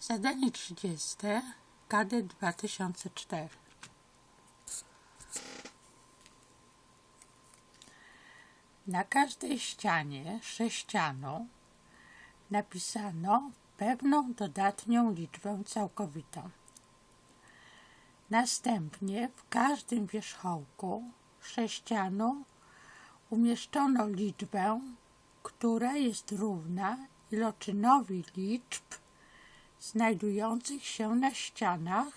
Zadanie 30. KD 2004. Na każdej ścianie sześcianą napisano pewną dodatnią liczbę całkowitą. Następnie w każdym wierzchołku sześcianu umieszczono liczbę, która jest równa iloczynowi liczb znajdujących się na ścianach,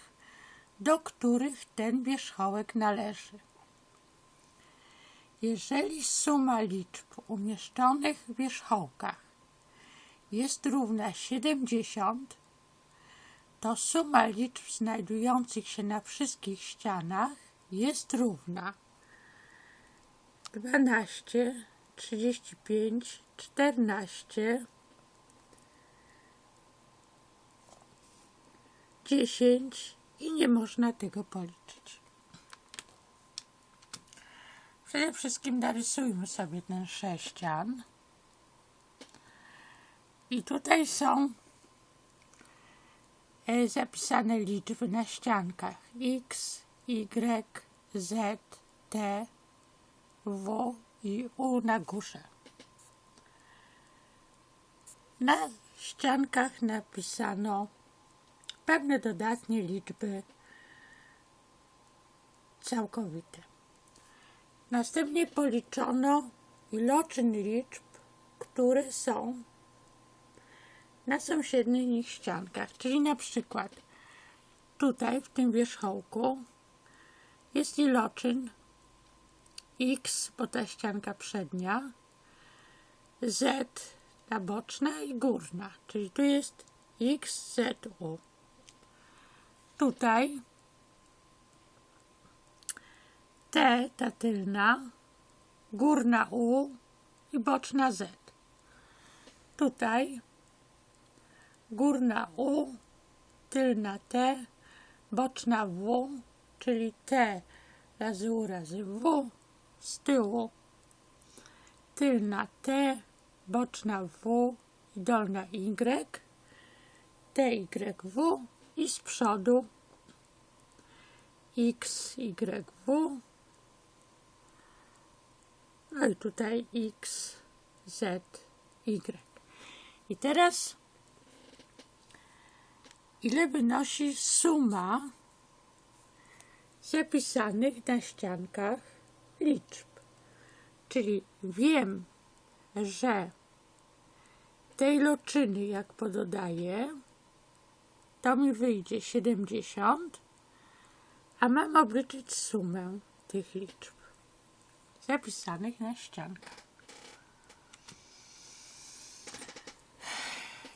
do których ten wierzchołek należy. Jeżeli suma liczb umieszczonych w wierzchołkach jest równa 70, to suma liczb znajdujących się na wszystkich ścianach jest równa 12, 35, 14, 10 i nie można tego policzyć. Przede wszystkim narysujmy sobie ten sześcian. I tutaj są e, zapisane liczby na ściankach x, y, z, t, w i u na górze. Na ściankach napisano pewne dodatnie liczby całkowite. Następnie policzono iloczyn liczb, które są na sąsiednich nich ściankach. Czyli na przykład tutaj w tym wierzchołku jest iloczyn x, bo ta ścianka przednia, z ta boczna i górna, czyli tu jest x, z, u. Tutaj. T, ta tylna, górna U i boczna Z. Tutaj. Górna U, tylna T, boczna W, czyli T razy U razy W, z tyłu. Tylna T, boczna W i dolna Y, TYW i z przodu X, Y, W. No i tutaj X, Z, Y. I teraz ile wynosi suma zapisanych na ściankach liczb. Czyli wiem, że tej loczyny, jak pododaję, to mi wyjdzie 70, a mam obliczyć sumę tych liczb zapisanych na ściankach.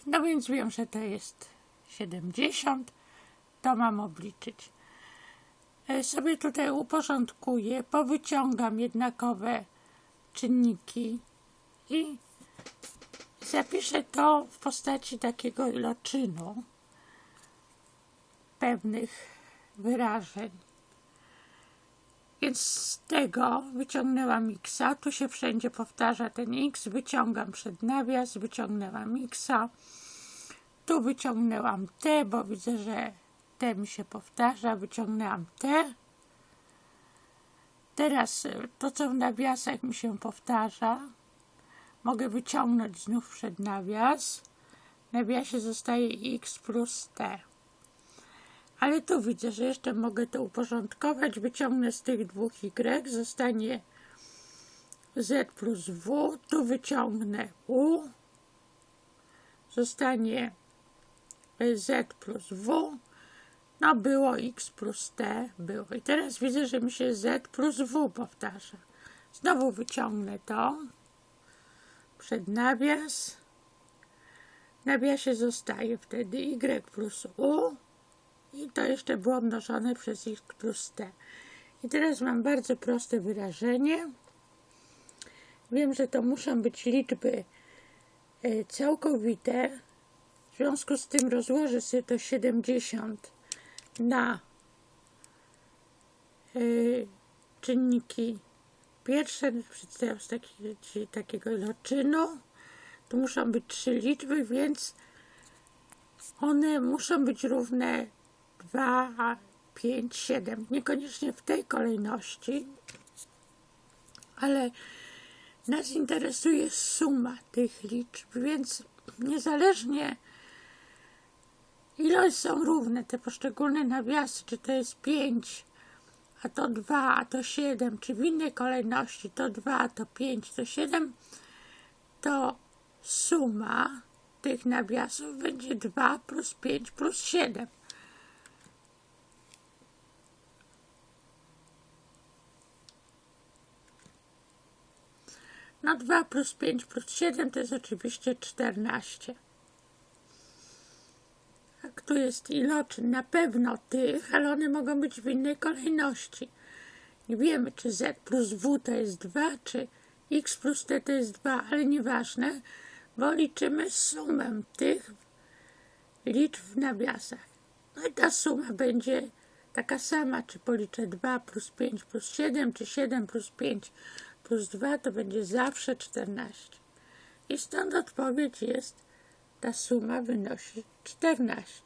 No więc wiem, że to jest 70, to mam obliczyć. E, Sobie tutaj uporządkuję, powyciągam jednakowe czynniki i zapiszę to w postaci takiego iloczynu pewnych wyrażeń. Więc z tego wyciągnęłam x, tu się wszędzie powtarza ten x, wyciągam przed nawias, wyciągnęłam x, tu wyciągnęłam t, bo widzę, że t mi się powtarza, wyciągnęłam t. Teraz e, to, co w nawiasach mi się powtarza, mogę wyciągnąć znów przed nawias. W nawiasie zostaje x plus t. Ale tu widzę, że jeszcze mogę to uporządkować. Wyciągnę z tych dwóch y, zostanie z plus w. Tu wyciągnę u. Zostanie z plus w. No było x plus t, było. I teraz widzę, że mi się z plus w powtarza. Znowu wyciągnę to przed nawias. W nawiasie zostaje wtedy y plus u i to jeszcze było mnożone przez x plus. I teraz mam bardzo proste wyrażenie. Wiem, że to muszą być liczby e, całkowite. W związku z tym rozłożę sobie to 70 na y, czynniki pierwsze, przedstawiam z taki, takiego iloczynu. Tu muszą być trzy liczby, więc one muszą być równe 2, 5, 7. Niekoniecznie w tej kolejności, ale nas interesuje suma tych liczb, więc niezależnie ile są równe te poszczególne nawiasy, czy to jest 5, a to 2, a to 7, czy w innej kolejności to 2, a to 5, to 7, to suma tych nawiasów będzie 2 plus 5 plus 7. No 2 plus 5 plus 7 to jest oczywiście 14. Tak, tu jest iloczyn na pewno tych, ale one mogą być w innej kolejności. Nie wiemy, czy z plus w to jest 2, czy x plus t to jest 2, ale nieważne, bo liczymy sumę tych liczb w nawiasach. No i ta suma będzie taka sama, czy policzę 2 plus 5 plus 7, czy 7 plus 5 plus 2, to będzie zawsze 14. I stąd odpowiedź jest, ta suma wynosi 14.